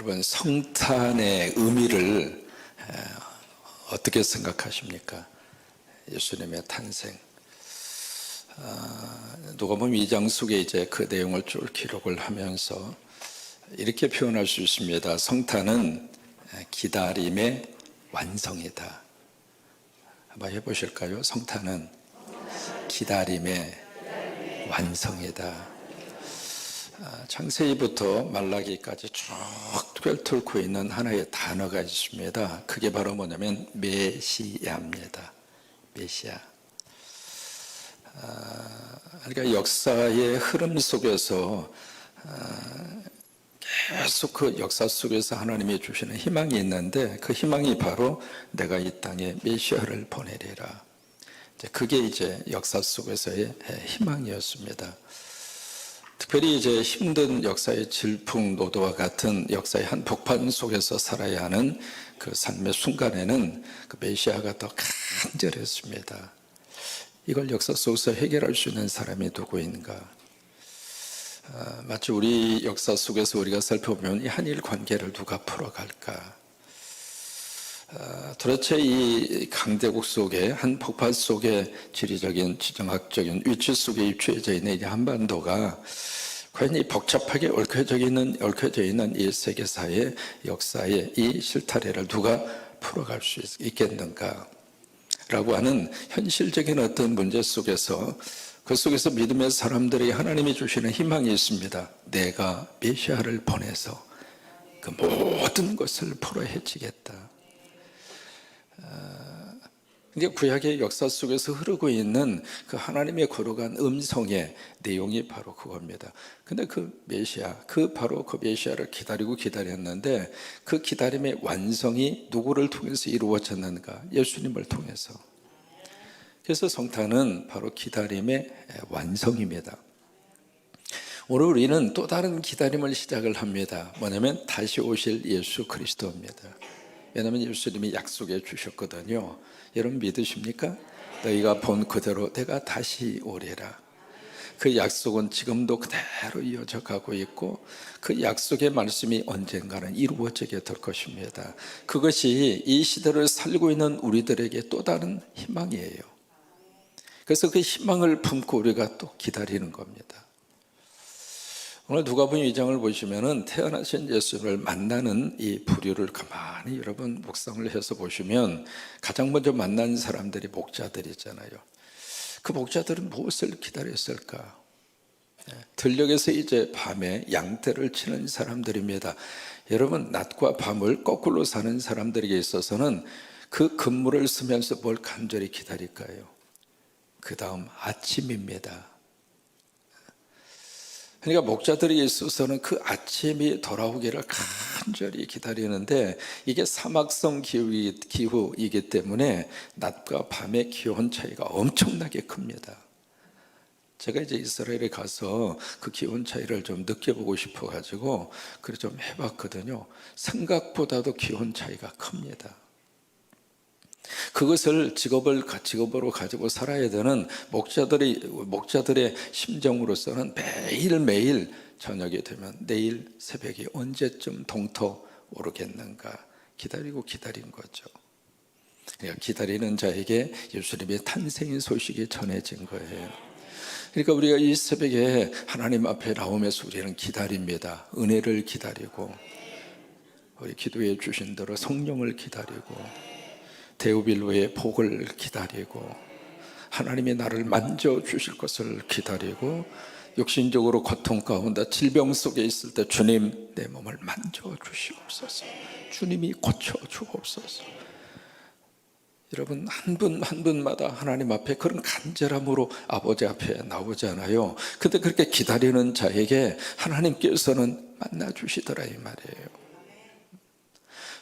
여러분 성탄의 의미를 에, 어떻게 생각하십니까? 예수님의 탄생. 아, 누가 보면 이장 속에 이제 그 내용을 쭉 기록을 하면서 이렇게 표현할 수 있습니다. 성탄은 기다림의 완성이다. 한번 해보실까요? 성탄은 기다림의 완성이다. 아, 창세기부터 말라기까지 쭉 꿰뚫고 있는 하나의 단어가 있습니다. 그게 바로 뭐냐면 메시아입니다. 메시아. 아, 그러니까 역사의 흐름 속에서 아, 계속 그 역사 속에서 하나님이 주시는 희망이 있는데 그 희망이 바로 내가 이 땅에 메시아를 보내리라. 그게 이제 역사 속에서의 희망이었습니다. 특별히 이제 힘든 역사의 질풍 노도와 같은 역사의 한 복판 속에서 살아야 하는 그 삶의 순간에는 그 메시아가 더 간절했습니다. 이걸 역사 속에서 해결할 수 있는 사람이 누구인가? 아, 마치 우리 역사 속에서 우리가 살펴보면 이 한일 관계를 누가 풀어갈까? 아, 도대체 이 강대국 속에 한 폭발 속에 지리적인 지정학적인 위치 속에 입주해져 있는 이 한반도가 과연 이 복잡하게 얽혀져 있는 얽혀져 있는 이 세계사의 역사의 이 실타래를 누가 풀어갈 수 있- 있겠는가? 라고 하는 현실적인 어떤 문제 속에서 그 속에서 믿음의 사람들이 하나님이 주시는 희망이 있습니다. 내가 메시아를 보내서 그 모든 것을 풀어 헤치겠다. 이게 구약의 역사 속에서 흐르고 있는 그 하나님의 거룩한 음성의 내용이 바로 그겁니다. 근데 그 메시아, 그 바로 그 메시아를 기다리고 기다렸는데 그 기다림의 완성이 누구를 통해서 이루어졌는가? 예수님을 통해서. 그래서 성탄은 바로 기다림의 완성입니다. 오늘 우리는 또 다른 기다림을 시작을 합니다. 뭐냐면 다시 오실 예수 그리스도입니다. 왜냐하면 예수님이 약속해 주셨거든요. 여러분 믿으십니까? 너희가 본 그대로 내가 다시 오리라. 그 약속은 지금도 그대로 이어져 가고 있고 그 약속의 말씀이 언젠가는 이루어지게 될 것입니다. 그것이 이 시대를 살고 있는 우리들에게 또 다른 희망이에요. 그래서 그 희망을 품고 우리가 또 기다리는 겁니다. 오늘 누가복음 2장을 보시면은 태어나신 예수를 만나는 이 부류를 가만히 여러분 묵상을 해서 보시면 가장 먼저 만난 사람들이 목자들이잖아요. 그 목자들은 무엇을 기다렸을까? 예, 들녘에서 이제 밤에 양떼를 치는 사람들입니다. 여러분 낮과 밤을 거꾸로 사는 사람들에게 있어서는 그 근무를 쓰면서 뭘 간절히 기다릴까요? 그 다음 아침입니다. 그러니까 목자들에게 있어서는 그 아침이 돌아오기를 간절히 기다리는데 이게 사막성 기후, 기후 이기 때문에 낮과 밤의 기온 차이가 엄청나게 큽니다. 제가 이제 이스라엘에 가서 그 기온 차이를 좀 느껴보고 싶어가지고 그래 좀 해봤거든요. 생각보다도 기온 차이가 큽니다. 그것을 직업을 직업으로 가지고 살아야 되는 목자들이 목자들의 심정으로서는 매일 매일 저녁이 되면 내일 새벽이 언제쯤 동터 오르겠는가 기다리고 기다린 거죠. 그러니까 기다리는 자에게 예수님의 탄생의 소식이 전해진 거예요. 그러니까 우리가 이 새벽에 하나님 앞에 나오면서 우리는 기다립니다. 은혜를 기다리고 우리 기도해 주신 대로 성령을 기다리고 데우빌로의 복을 기다리고 하나님이 나를 만져 주실 것을 기다리고 육신적으로 고통 가운데 질병 속에 있을 때 주님 내 몸을 만져 주시옵소서. 주님이 고쳐 주옵소서. 여러분 한 분 한 분마다 하나님 앞에 그런 간절함으로 아버지 앞에 나오잖아요. 근데 그렇게 기다리는 자에게 하나님께서는 만나 주시더라 이 말이에요.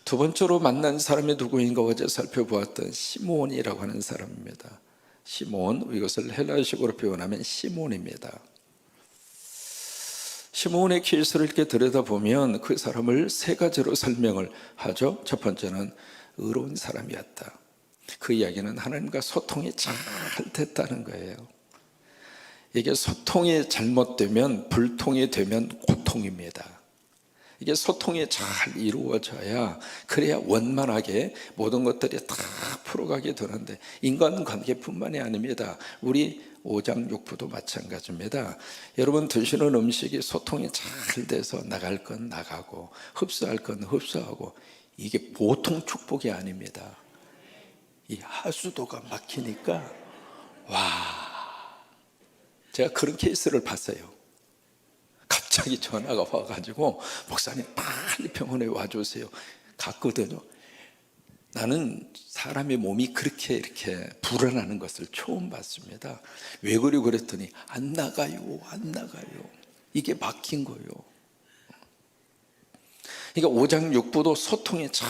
두 번째로 만난 사람이 누구인가 어제 살펴보았던 시몬이라고 하는 사람입니다. 시몬 이것을 헬라식으로 표현하면 시몬입니다. 시몬의 케이스를 이렇게 들여다보면 그 사람을 세 가지로 설명을 하죠. 첫 번째는 의로운 사람이었다. 그 이야기는 하나님과 소통이 잘 됐다는 거예요. 이게 소통이 잘못되면 불통이 되면 고통입니다. 이게 소통이 잘 이루어져야 그래야 원만하게 모든 것들이 다 풀어가게 되는데 인간관계뿐만이 아닙니다. 우리 오장육부도 마찬가지입니다. 여러분 드시는 음식이 소통이 잘 돼서 나갈 건 나가고 흡수할 건 흡수하고 이게 보통 축복이 아닙니다. 이 하수도가 막히니까 와 제가 그런 케이스를 봤어요. 갑자기 전화가 와가지고 목사님 빨리 병원에 와주세요. 갔거든요. 나는 사람의 몸이 그렇게 이렇게 불안하는 것을 처음 봤습니다. 왜 그러고 그랬더니 안 나가요, 안 나가요. 이게 막힌 거예요. 그러니까 오장육부도 소통이 잘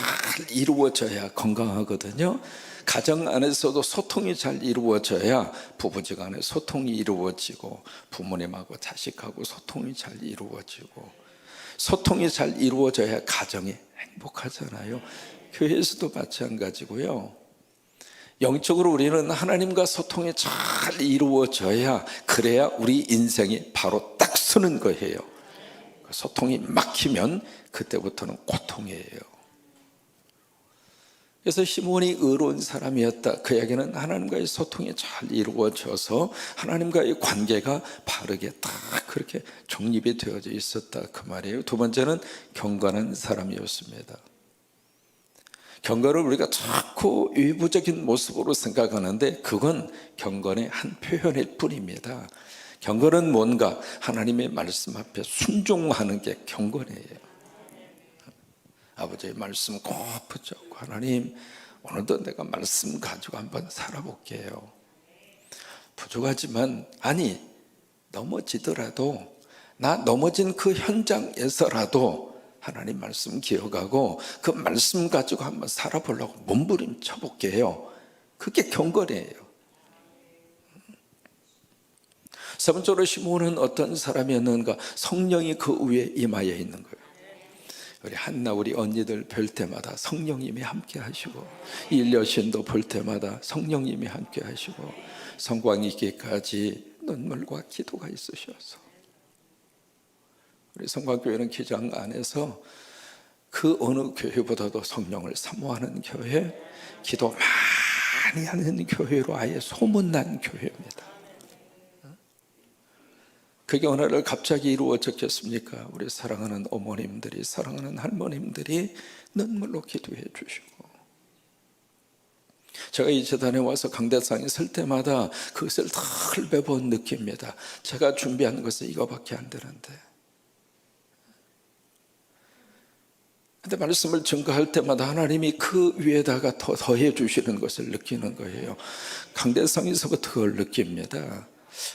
이루어져야 건강하거든요. 가정 안에서도 소통이 잘 이루어져야 부부지 간에 소통이 이루어지고 부모님하고 자식하고 소통이 잘 이루어지고 소통이 잘 이루어져야 가정이 행복하잖아요. 교회에서도 마찬가지고요. 영적으로 우리는 하나님과 소통이 잘 이루어져야 그래야 우리 인생이 바로 딱 서는 거예요. 소통이 막히면 그때부터는 고통이에요. 그래서 시몬이 의로운 사람이었다. 그 이야기는 하나님과의 소통이 잘 이루어져서 하나님과의 관계가 바르게 딱 그렇게 정립이 되어져 있었다. 그 말이에요. 두 번째는 경건한 사람이었습니다. 경건을 우리가 자꾸 외부적인 모습으로 생각하는데 그건 경건의 한 표현일 뿐입니다. 경건은 뭔가 하나님의 말씀 앞에 순종하는 게 경건이에요. 아버지의 말씀 꼭 붙잡고 하나님 오늘도 내가 말씀 가지고 한번 살아볼게요. 부족하지만 아니 넘어지더라도 나 넘어진 그 현장에서라도 하나님 말씀 기억하고 그 말씀 가지고 한번 살아보려고 몸부림쳐 볼게요. 그게 경건이에요. 세 번째로 시몬은 어떤 사람이었는가? 성령이 그 위에 임하여 있는 거예요. 우리 한나 우리 언니들 뵐 때마다 성령님이 함께 하시고 일여신도 볼 때마다 성령님이 함께 하시고 성광이기까지 눈물과 기도가 있으셔서 우리 성광교회는 기장 안에서 그 어느 교회보다도 성령을 사모하는 교회, 기도 많이 하는 교회로 아예 소문난 교회입니다. 그게 어느 날 갑자기 이루어졌겠습니까? 우리 사랑하는 어머님들이, 사랑하는 할머님들이 눈물로 기도해 주시고. 제가 이 재단에 와서 강대상에 설 때마다 그것을 다 매번 느낍니다. 제가 준비한 것은 이거밖에 안 되는데. 근데 말씀을 증거할 때마다 하나님이 그 위에다가 더 더해 주시는 것을 느끼는 거예요. 강대상에서부터 그걸 느낍니다.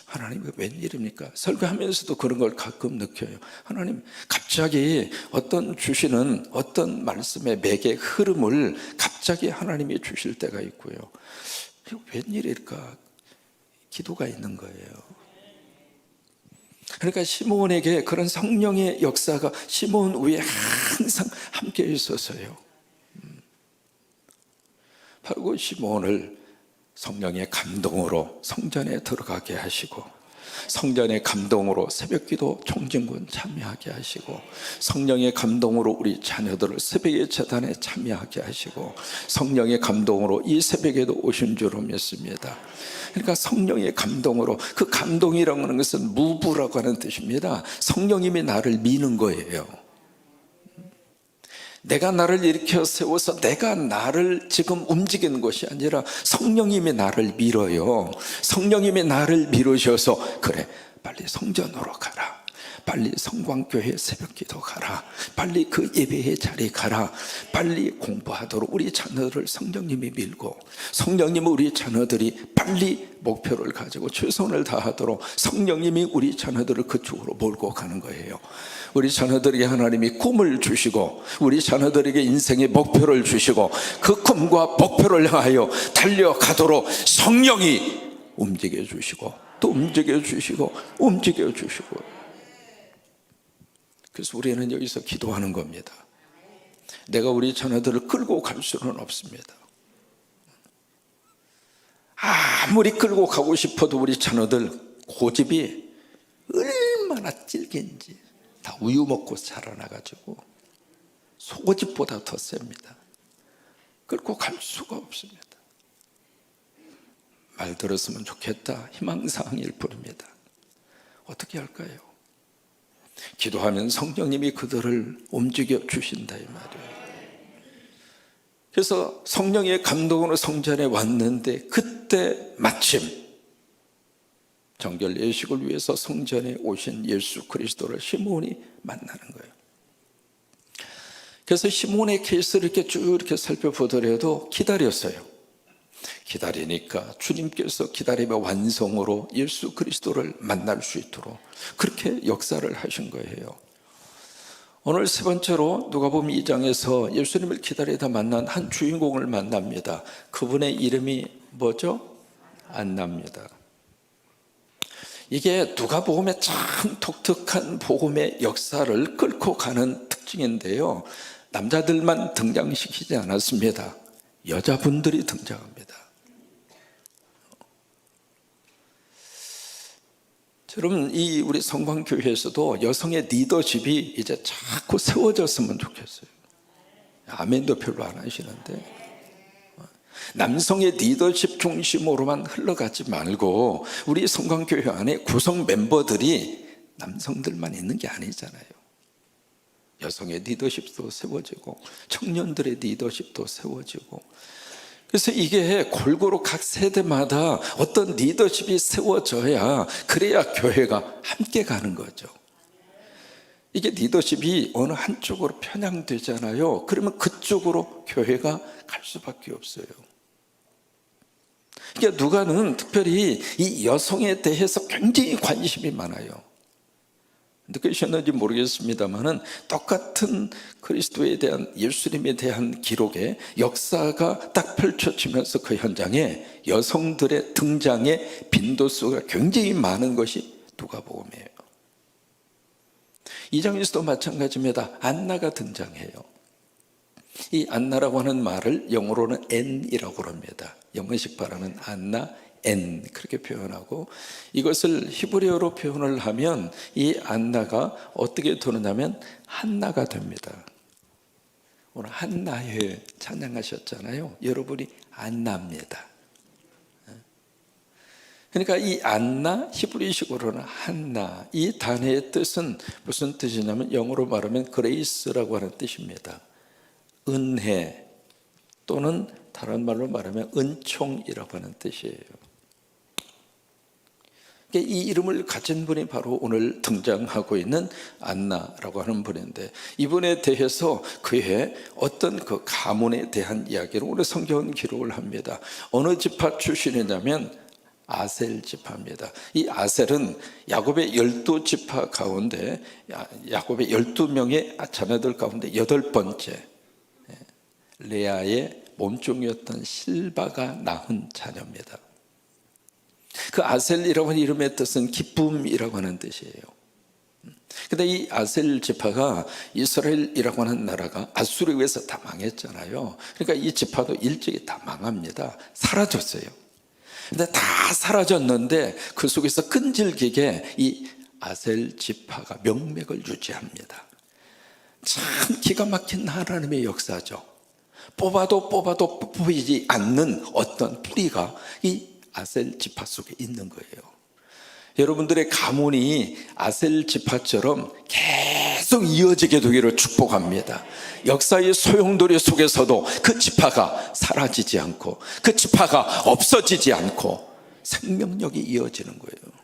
하나님 웬일입니까? 설교하면서도 그런 걸 가끔 느껴요. 하나님 갑자기 어떤 주시는 어떤 말씀의 맥의 흐름을 갑자기 하나님이 주실 때가 있고요. 웬일일까? 기도가 있는 거예요. 그러니까 시몬에게 그런 성령의 역사가 시몬 위에 항상 함께 있어서요. 음. 바로 그 시몬을 성령의 감동으로 성전에 들어가게 하시고 성전의 감동으로 새벽기도 총진군 참여하게 하시고 성령의 감동으로 우리 자녀들을 새벽의 재단에 참여하게 하시고 성령의 감동으로 이 새벽에도 오신 줄로 믿습니다. 그러니까 성령의 감동으로 그 감동이라는 것은 무부라고 하는 뜻입니다. 성령님이 나를 미는 거예요. 내가 나를 일으켜 세워서 내가 나를 지금 움직이는 것이 아니라 성령님이 나를 밀어요. 성령님이 나를 밀으셔서 그래 빨리 성전으로 가라. 빨리 성광교회 새벽기도 가라. 빨리 그 예배의 자리 가라. 빨리 공부하도록 우리 자녀들을 성령님이 밀고 성령님은 우리 자녀들이 빨리 목표를 가지고 최선을 다하도록 성령님이 우리 자녀들을 그쪽으로 몰고 가는 거예요. 우리 자녀들에게 하나님이 꿈을 주시고 우리 자녀들에게 인생의 목표를 주시고 그 꿈과 목표를 향하여 달려가도록 성령이 움직여 주시고 또 움직여 주시고 움직여 주시고 그래서 우리는 여기서 기도하는 겁니다. 내가 우리 자녀들을 끌고 갈 수는 없습니다. 아무리 끌고 가고 싶어도 우리 자녀들 고집이 얼마나 찔긴지 다 우유 먹고 자라나가지고 속옷집보다 더 셉니다. 끌고 갈 수가 없습니다. 말 들었으면 좋겠다. 희망사항일 뿐입니다. 어떻게 할까요? 기도하면 성령님이 그들을 움직여 주신다 이 말이에요. 그래서 성령의 감동으로 성전에 왔는데 그때 마침 정결 예식을 위해서 성전에 오신 예수 그리스도를 시몬이 만나는 거예요. 그래서 시몬의 케이스를 이렇게 쭉 이렇게 살펴보더라도 기다렸어요. 기다리니까 주님께서 기다림의 완성으로 예수 그리스도를 만날 수 있도록 그렇게 역사를 하신 거예요. 오늘 세 번째로 누가 보면 2장에서 예수님을 기다리다 만난 한 주인공을 만납니다. 그분의 이름이 뭐죠? 안나입니다. 이게 누가 복음의 참 독특한 복음의 역사를 끌고 가는 특징인데요. 남자들만 등장시키지 않았습니다. 여자분들이 등장합니다. 여러분, 이 우리 성광교회에서도 여성의 리더십이 이제 자꾸 세워졌으면 좋겠어요. 아멘도 별로 안 하시는데. 남성의 리더십 중심으로만 흘러가지 말고 우리 성광교회 안에 구성 멤버들이 남성들만 있는 게 아니잖아요. 여성의 리더십도 세워지고 청년들의 리더십도 세워지고 그래서 이게 골고루 각 세대마다 어떤 리더십이 세워져야 그래야 교회가 함께 가는 거죠. 이게 리더십이 어느 한쪽으로 편향되잖아요. 그러면 그쪽으로 교회가 갈 수밖에 없어요. 그러니까 누가는 특별히 이 여성에 대해서 굉장히 관심이 많아요. 느끼셨는지 모르겠습니다만은 똑같은 그리스도에 대한 예수님에 대한 기록에 역사가 딱 펼쳐지면서 그 현장에 여성들의 등장의 빈도수가 굉장히 많은 것이 누가복음이에요. 이장에서도 마찬가지입니다. 안나가 등장해요. 이 안나라고 하는 말을 영어로는 N이라고 합니다. 영어식 발음은 안나, N 그렇게 표현하고 이것을 히브리어로 표현을 하면 이 안나가 어떻게 되느냐면 한나가 됩니다. 오늘 한나회 찬양하셨잖아요. 여러분이 안나입니다. 그러니까 이 안나 히브리식으로는 한나 이 단어의 뜻은 무슨 뜻이냐면 영어로 말하면 그레이스라고 하는 뜻입니다. 은혜 또는 다른 말로 말하면 은총이라고 하는 뜻이에요. 이 이름을 가진 분이 바로 오늘 등장하고 있는 안나라고 하는 분인데 이분에 대해서 그의 어떤 그 가문에 대한 이야기를 오늘 성경은 기록을 합니다. 어느 지파 출신이냐면 아셀 지파입니다. 이 아셀은 야곱의 열두 지파 가운데 야곱의 열두 명의 자매들 가운데 여덟 번째 레아의 몸종이었던 실바가 낳은 자녀입니다. 그 아셀이라고 하는 이름의 뜻은 기쁨이라고 하는 뜻이에요. 근데 이 아셀 지파가 이스라엘이라고 하는 나라가 아수르에 의해서 다 망했잖아요. 그러니까 이 지파도 일찍이 다 망합니다. 사라졌어요. 근데 다 사라졌는데 그 속에서 끈질기게 이 아셀 지파가 명맥을 유지합니다. 참 기가 막힌 하나님의 역사죠. 뽑아도 뽑아도 뽑히지 않는 어떤 뿌리가 이 아셀 지파 속에 있는 거예요. 여러분들의 가문이 아셀 지파처럼 계속 이어지게 되기를 축복합니다. 역사의 소용돌이 속에서도 그 지파가 사라지지 않고 그 지파가 없어지지 않고 생명력이 이어지는 거예요.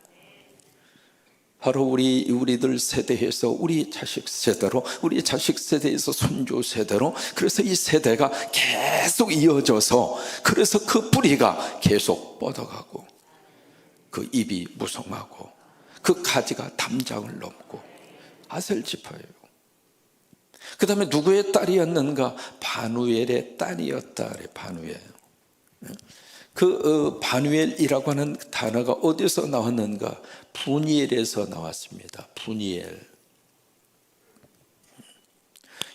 바로 우리 우리들 세대에서 우리 자식 세대로 우리 자식 세대에서 손주 세대로 그래서 이 세대가 계속 이어져서 그래서 그 뿌리가 계속 뻗어가고 그 입이 무성하고 그 가지가 담장을 넘고 아셀 지파예요. 그 다음에 누구의 딸이었는가? 바누엘의 딸이었다. 바누엘. 그 어, 바누엘이라고 하는 단어가 어디서 나왔는가? 분이엘에서 나왔습니다. 분이엘.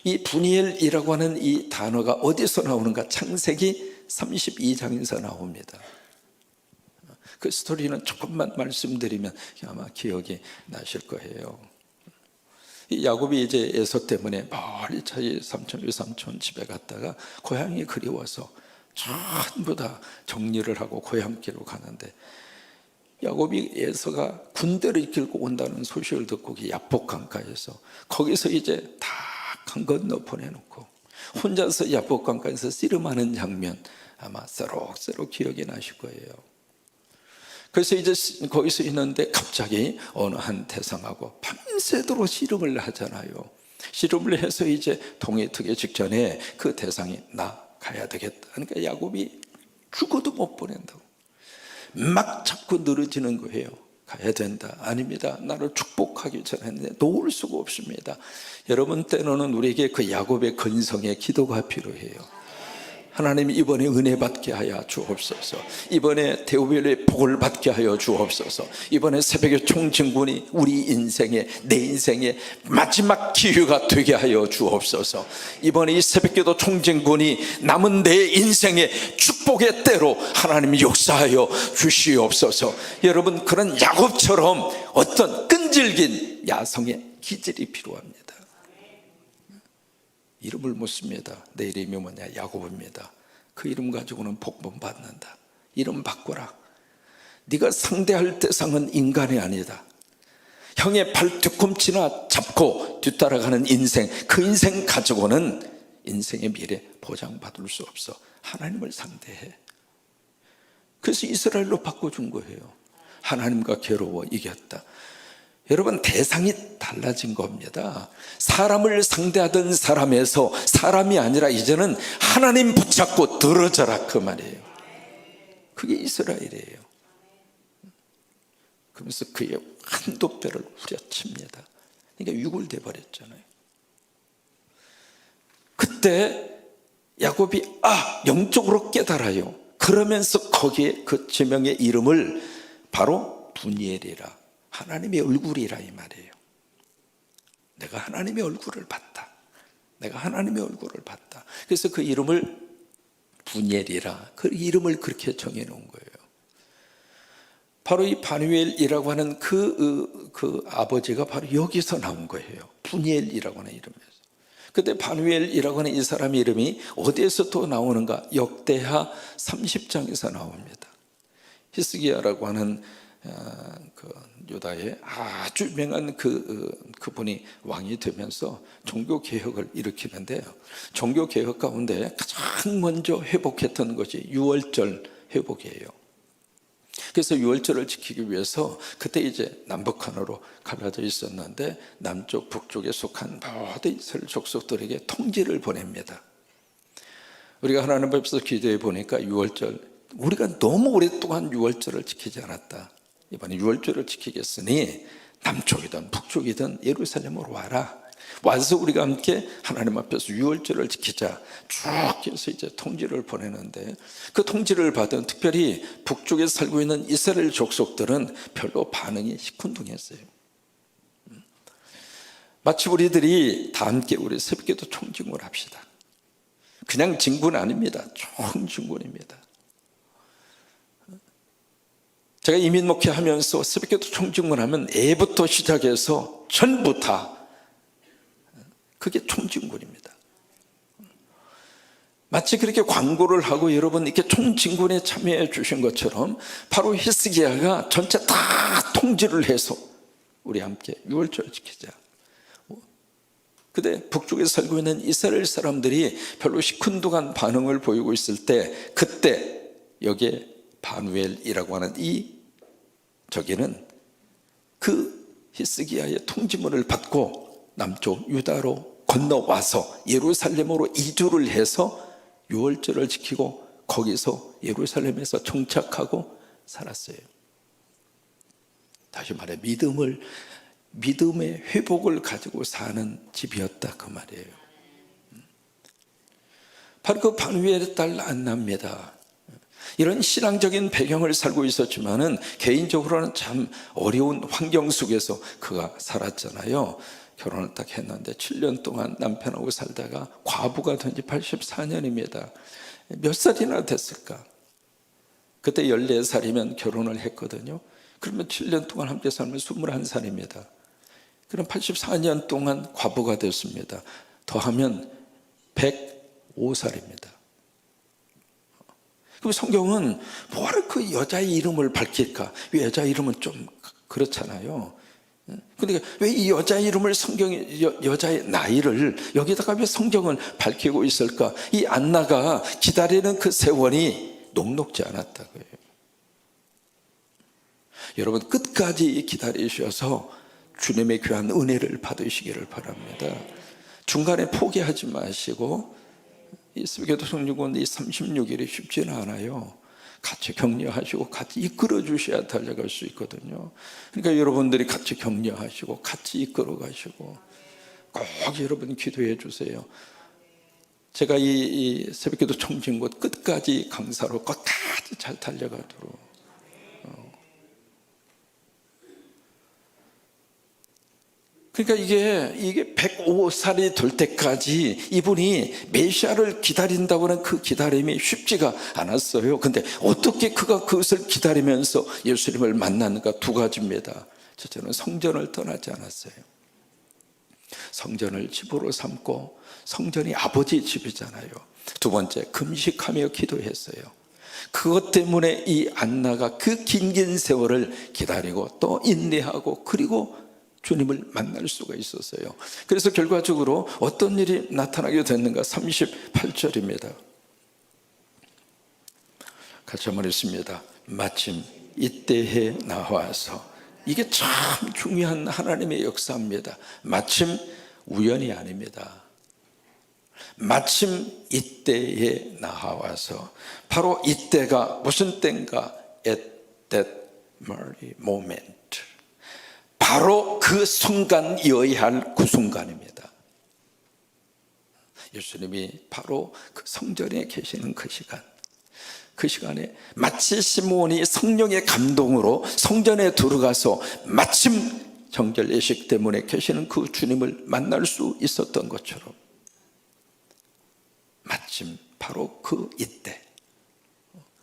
이 분이엘이라고 하는 이 단어가 어디서 나오는가? 창세기 32장에서 나옵니다. 그 스토리는 조금만 말씀드리면 아마 기억이 나실 거예요. 이 야곱이 이제 에서 때문에 멀리 자기 삼촌 외삼촌 집에 갔다가 고향이 그리워서 전부 다 정리를 하고 고향길로 가는데 야곱이 에서가 군대를 이끌고 온다는 소식을 듣고 그 야복 강가에서 거기서 이제 다 강 건너 보내놓고 혼자서 야복 강가에서 씨름하는 장면 아마 새록새록 기억이 나실 거예요. 그래서 이제 시- 거기서 있는데 갑자기 어느 한 대상하고 밤새도록 씨름을 하잖아요. 씨름을 해서 이제 동해 트기 직전에 그 대상이 나 가야 되겠다. 그러니까 야곱이 죽어도 못 보낸다고. 막 자꾸 늘어지는 거예요. 가야 된다. 아닙니다. 나를 축복하기 전에 놓을 수가 없습니다. 여러분 때로는 우리에게 그 야곱의 근성의 기도가 필요해요. 하나님 이번에 은혜 받게 하여 주옵소서. 이번에 대우별의 복을 받게 하여 주옵소서. 이번에 새벽의 총진군이 우리 인생의 내 인생의 마지막 기회가 되게 하여 주옵소서. 이번에 이 새벽기도 총진군이 남은 내 인생의 축복의 때로 하나님 역사하여 주시옵소서. 여러분 그런 야곱처럼 어떤 끈질긴 야성의 기질이 필요합니다. 이름을 묻습니다. 내 이름이 뭐냐? 야곱입니다. 그 이름 가지고는 복본 받는다. 이름 바꿔라. 네가 상대할 대상은 인간이 아니다. 형의 발 뒤꿈치나 잡고 뒤따라가는 인생, 그 인생 가지고는 인생의 미래 보장받을 수 없어. 하나님을 상대해. 그래서 이스라엘로 바꿔준 거예요. 하나님과 괴로워 이겼다. 여러분 대상이 달라진 겁니다. 사람을 상대하던 사람에서 사람이 아니라 이제는 하나님 붙잡고 들어져라 그 말이에요. 그게 이스라엘이에요. 그러면서 그의 한도 뼈를 후려칩니다. 그러니까 유골돼 버렸잖아요. 그때 야곱이 아 영적으로 깨달아요. 그러면서 거기에 그 제명의 이름을 바로 분이엘이라 하나님의 얼굴이라 이 말이에요. 내가 하나님의 얼굴을 봤다. 내가 하나님의 얼굴을 봤다. 그래서 그 이름을 분이엘이라 그 이름을 그렇게 정해 놓은 거예요. 바로 이 바누엘이라고 하는 그, 어, 그 아버지가 바로 여기서 나온 거예요. 분이엘이라고 하는 이름에서. 근데 바누엘이라고 하는 이 사람 이름이 어디에서 또 나오는가? 역대하 30장에서 나옵니다. 히스기야라고 하는 어, 그 유다의 아주 유명한 그 어, 그분이 왕이 되면서 종교 개혁을 일으키는데요. 종교 개혁 가운데 가장 먼저 회복했던 것이 유월절 회복이에요. 그래서 유월절을 지키기 위해서 그때 이제 남북한으로 갈라져 있었는데 남쪽 북쪽에 속한 모든 이스라엘 족속들에게 통지를 보냅니다. 우리가 하나님 앞에서 기도해 보니까 유월절 우리가 너무 오랫동안 유월절을 지키지 않았다. 이번에 유월절을 지키겠으니 남쪽이든 북쪽이든 예루살렘으로 와라. 와서 우리가 함께 하나님 앞에서 유월절을 지키자. 쭉 해서 이제 통지를 보내는데 그 통지를 받은 특별히 북쪽에 살고 있는 이스라엘 족속들은 별로 반응이 시큰둥했어요. 마치 우리들이 다 함께 우리 새벽에도 총징을 합시다. 그냥 진군 아닙니다. 총진군입니다. 제가 이민 목회 하면서 새벽에도 총진군하면 애부터 시작해서 전부 다 그게 총진군입니다. 마치 그렇게 광고를 하고 여러분 이렇게 총진군에 참여해 주신 것처럼 바로 히스기야가 전체 다 통지를 해서 우리 함께 유월절 지키자. 근데 북쪽에 살고 있는 이스라엘 사람들이 별로 시큰둥한 반응을 보이고 있을 때 그때 여기에 바누엘이라고 하는 이 저기는 그 히스기야의 통지문을 받고 남쪽 유다로 건너와서 예루살렘으로 이주를 해서 유월절을 지키고 거기서 예루살렘에서 정착하고 살았어요. 다시 말해 믿음을 믿음의 회복을 가지고 사는 집이었다 그 말이에요. 바로 그 바누엘의 딸 안나입니다. 이런 신앙적인 배경을 살고 있었지만은 개인적으로는 참 어려운 환경 속에서 그가 살았잖아요. 결혼을 딱 했는데 7년 동안 남편하고 살다가 과부가 된 지 84년입니다. 몇 살이나 됐을까? 그때 14살이면 결혼을 했거든요. 그러면 7년 동안 함께 살면 21살입니다. 그럼 84년 동안 과부가 됐습니다. 더하면 105살입니다. 그럼 성경은 뭐하러 그 여자의 이름을 밝힐까? 왜 여자 이름은 좀 그렇잖아요. 근데 왜 이 여자 이름을 성경이 여, 여자의 나이를 여기다가 왜 성경을 밝히고 있을까? 이 안나가 기다리는 그 세월이 녹록지 않았다고요. 여러분 끝까지 기다리셔서 주님의 귀한 은혜를 받으시기를 바랍니다. 중간에 포기하지 마시고 성육은 이 36일이 쉽지는 않아요. 같이 격려하시고 같이 이끌어 주셔야 달려갈 수 있거든요. 그러니까 여러분들이 같이 격려하시고 같이 이끌어 가시고 꼭 여러분 기도해 주세요. 제가 이, 이 새벽기도 총진곳 끝까지 강사로 끝까지 잘 달려가도록 그러니까 이게 이게 105살이 될 때까지 이분이 메시아를 기다린다고 하는 그 기다림이 쉽지가 않았어요. 근데 어떻게 그가 그것을 기다리면서 예수님을 만났는가 두 가지입니다. 첫째는 성전을 떠나지 않았어요. 성전을 집으로 삼고 성전이 아버지 집이잖아요. 두 번째 금식하며 기도했어요. 그것 때문에 이 안나가 그 긴 긴 세월을 기다리고 또 인내하고 그리고 주님을 만날 수가 있었어요. 그래서 결과적으로 어떤 일이 나타나게 됐는가? 38절입니다. 같이 한번 읽습니다. 마침 이때에 나와서 이게 참 중요한 하나님의 역사입니다. 마침 우연이 아닙니다. 마침 이때에 나와서 바로 이때가 무슨 때인가? At that moment. 바로 그 순간이어야 할 그 순간입니다. 예수님이 바로 그 성전에 계시는 그 시간, 그 시간에 마치 시몬이 성령의 감동으로 성전에 들어가서 마침 정결 예식 때문에 계시는 그 주님을 만날 수 있었던 것처럼 마침 바로 그 이때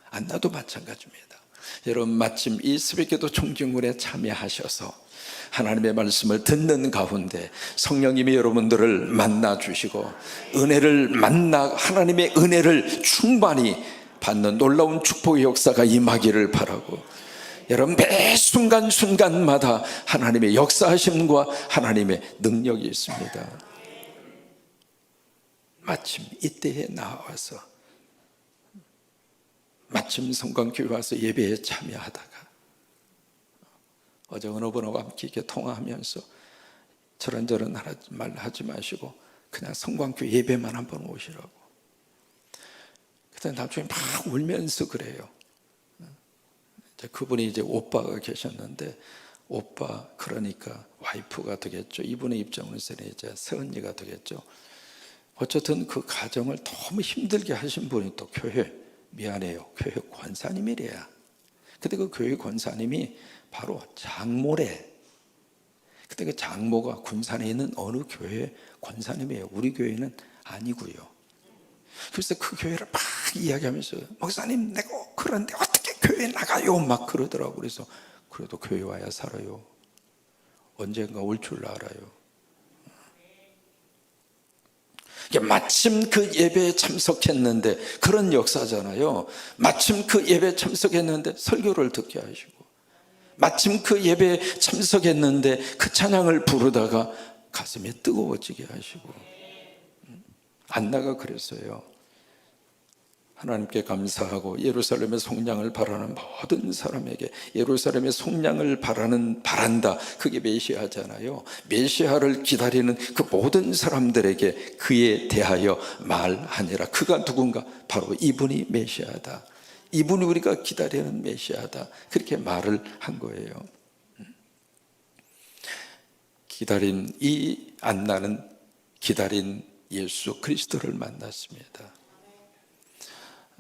안나도 마찬가지입니다. 여러분 마침 이 스베기도 총진군에 참여하셔서 하나님의 말씀을 듣는 가운데 성령님이 여러분들을 만나 주시고 은혜를 만나 하나님의 은혜를 충만히 받는 놀라운 축복의 역사가 임하기를 바라고 여러분 매 순간 순간마다 하나님의 역사하심과 하나님의 능력이 있습니다. 마침 이때에 나와서 마침 성광교회 와서 예배에 참여하다가 어제 어느 분하고 함께 이렇게 통화하면서 저런저런 말 하지 마시고 그냥 성광교 예배만 한번 오시라고. 그때 나중에 막 울면서 그래요. 이제 그분이 이제 오빠가 계셨는데 오빠 그러니까 와이프가 되겠죠. 이분의 입장으로서는 이제 새언니가 되겠죠. 어쨌든 그 가정을 너무 힘들게 하신 분이 또 교회 미안해요. 교회 권사님이래야. 근데 그 교회 권사님이 바로 장모래. 그때 그 장모가 군산에 있는 어느 교회 권사님이에요. 우리 교회는 아니고요. 그래서 그 교회를 막 이야기하면서 목사님 내가 그런데 어떻게 교회 나가요? 막 그러더라고. 그래서 그래도 교회 와야 살아요. 언젠가 올 줄 알아요. 마침 그 예배에 참석했는데 그런 역사잖아요. 마침 그 예배에 참석했는데 설교를 듣게 하시고 마침 그 예배에 참석했는데 그 찬양을 부르다가 가슴이 뜨거워지게 하시고 안나가 그랬어요. 하나님께 감사하고 예루살렘의 속량을 바라는 모든 사람에게 예루살렘의 속량을 바라는 바란다. 그게 메시아잖아요. 메시아를 기다리는 그 모든 사람들에게 그에 대하여 말하니라. 그가 누군가? 바로 이분이 메시아다. 이분이 우리가 기다리는 메시아다. 그렇게 말을 한 거예요. 기다린 이 안나는 기다린 예수 그리스도를 만났습니다.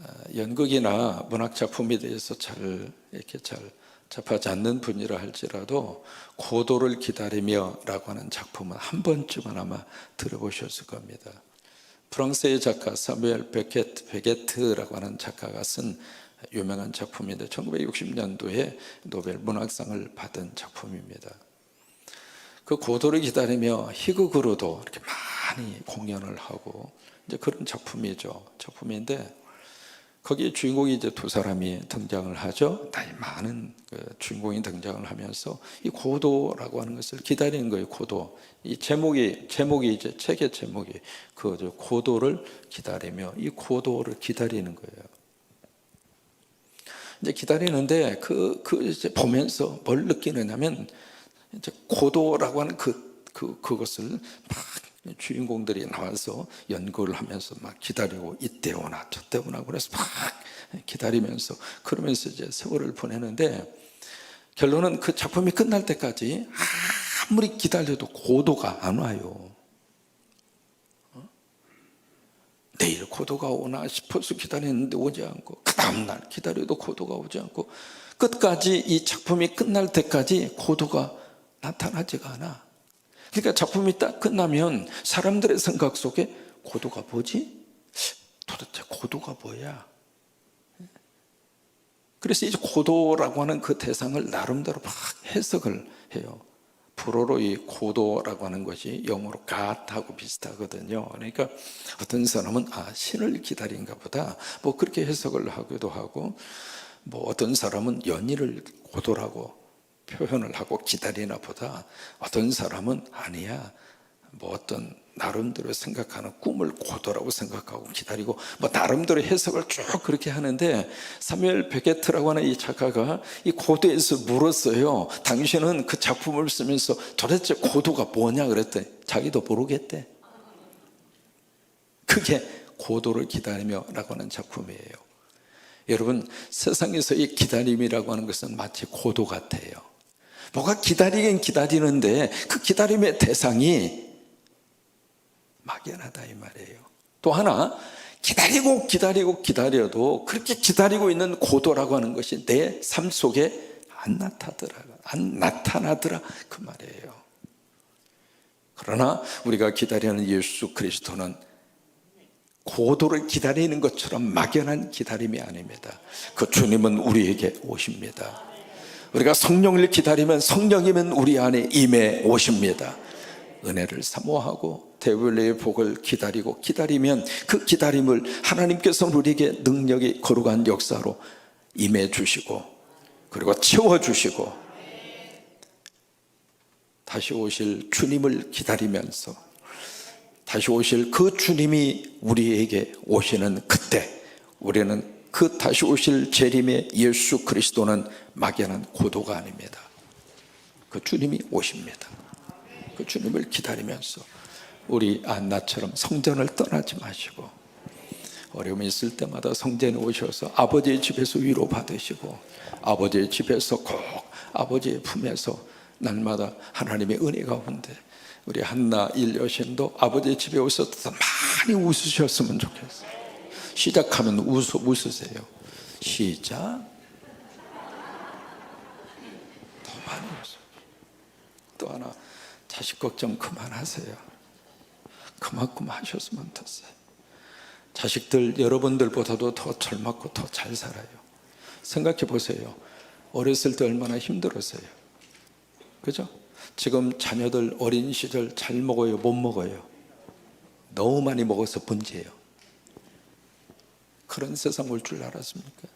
아, 연극이나 문학 작품에 대해서 잘 이렇게 잘 접하지 않는 분이라 할지라도 고도를 기다리며라고 하는 작품은 한 번쯤은 아마 들어보셨을 겁니다. 프랑스의 작가 사무엘 베게트, 베게트라고 하는 작가가 쓴 유명한 작품인데 1960년도에 노벨 문학상을 받은 작품입니다. 그 고도를 기다리며 희극으로도 이렇게 많이 공연을 하고 이제 그런 작품이죠. 작품인데 거기에 주인공이 이제 두 사람이 등장을 하죠. 많은 그 주인공이 등장을 하면서 이 고도라고 하는 것을 기다리는 거예요. 고도. 이 제목이 제목이 이제 책의 제목이 그저 고도를 기다리며 이 고도를 기다리는 거예요. 이제 기다리는데 그, 그 이제 보면서 뭘 느끼느냐면 이제 고도라고 하는 그, 그, 그것을 막 주인공들이 나와서 연구를 하면서 막 기다리고 이때 오나 저때 오나 그래서 막 기다리면서 그러면서 이제 세월을 보내는데 결론은 그 작품이 끝날 때까지 아무리 기다려도 고도가 안 와요. 어? 내일 고도가 오나 싶어서 기다렸는데 오지 않고 그 다음날 기다려도 고도가 오지 않고 끝까지 이 작품이 끝날 때까지 고도가 나타나지가 않아. 그러니까 작품이 딱 끝나면 사람들의 생각 속에 고도가 뭐지? 도대체 고도가 뭐야? 그래서 이제 고도라고 하는 그 대상을 나름대로 막 해석을 해요. 불어로 이 고도라고 하는 것이 영어로 god하고 비슷하거든요. 그러니까 어떤 사람은 아 신을 기다린가 보다 뭐 그렇게 해석을 하기도 하고 뭐 어떤 사람은 연인을 고도라고 표현을 하고 기다리나 보다 어떤 사람은 아니야 뭐 어떤 나름대로 생각하는 꿈을 고도라고 생각하고 기다리고 뭐 나름대로 해석을 쭉 그렇게 하는데 사무엘 베게트라고 하는 이 작가가 이 고도에서 물었어요. 당신은 그 작품을 쓰면서 도대체 고도가 뭐냐 그랬더니 자기도 모르겠대. 그게 고도를 기다리며라고 하는 작품이에요. 여러분 세상에서의 기다림이라고 하는 것은 마치 고도 같아요. 뭐가 기다리긴 기다리는데 그 기다림의 대상이 막연하다 이 말이에요. 또 하나 기다리고 기다리고 기다려도 그렇게 기다리고 있는 고도라고 하는 것이 내 삶 속에 안 나타더라 안 나타나더라 그 말이에요. 그러나 우리가 기다리는 예수 그리스도는 고도를 기다리는 것처럼 막연한 기다림이 아닙니다. 그 주님은 우리에게 오십니다. 우리가 성령을 기다리면 성령이면 우리 안에 임해 오십니다. 은혜를 사모하고 대불의 복을 기다리고 기다리면 그 기다림을 하나님께서 우리에게 능력이 거룩한 역사로 임해 주시고 그리고 채워 주시고 다시 오실 주님을 기다리면서 다시 오실 그 주님이 우리에게 오시는 그때 우리는 그 다시 오실 재림의 예수 그리스도는 막연한 고도가 아닙니다. 그 주님이 오십니다. 그 주님을 기다리면서 우리 안나처럼 성전을 떠나지 마시고 어려움이 있을 때마다 성전에 오셔서 아버지의 집에서 위로 받으시고 아버지의 집에서 꼭 아버지의 품에서 날마다 하나님의 은혜 가운데 우리 한나 일 여신도 아버지의 집에 오셔서 많이 웃으셨으면 좋겠어요. 시작하면 웃어, 웃으세요. 시작. 더 많이 웃어. 또 하나 자식 걱정 그만하세요. 그만큼 하셨으면 됐어요. 자식들 여러분들보다도 더 젊었고 더 잘 살아요. 생각해 보세요. 어렸을 때 얼마나 힘들었어요. 그죠? 지금 자녀들 어린 시절 잘 먹어요, 못 먹어요. 너무 많이 먹어서 문제예요. 그런 세상 올 줄 알았습니까?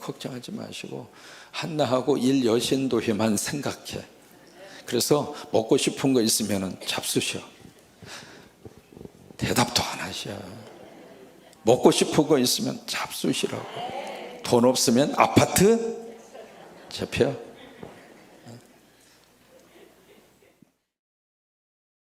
걱정하지 마시고 한나하고 일 여신도회만 생각해. 그래서 먹고 싶은 거 있으면 잡수셔. 대답도 안 하셔. 먹고 싶은 거 있으면 잡수시라고. 돈 없으면 아파트 잡혀.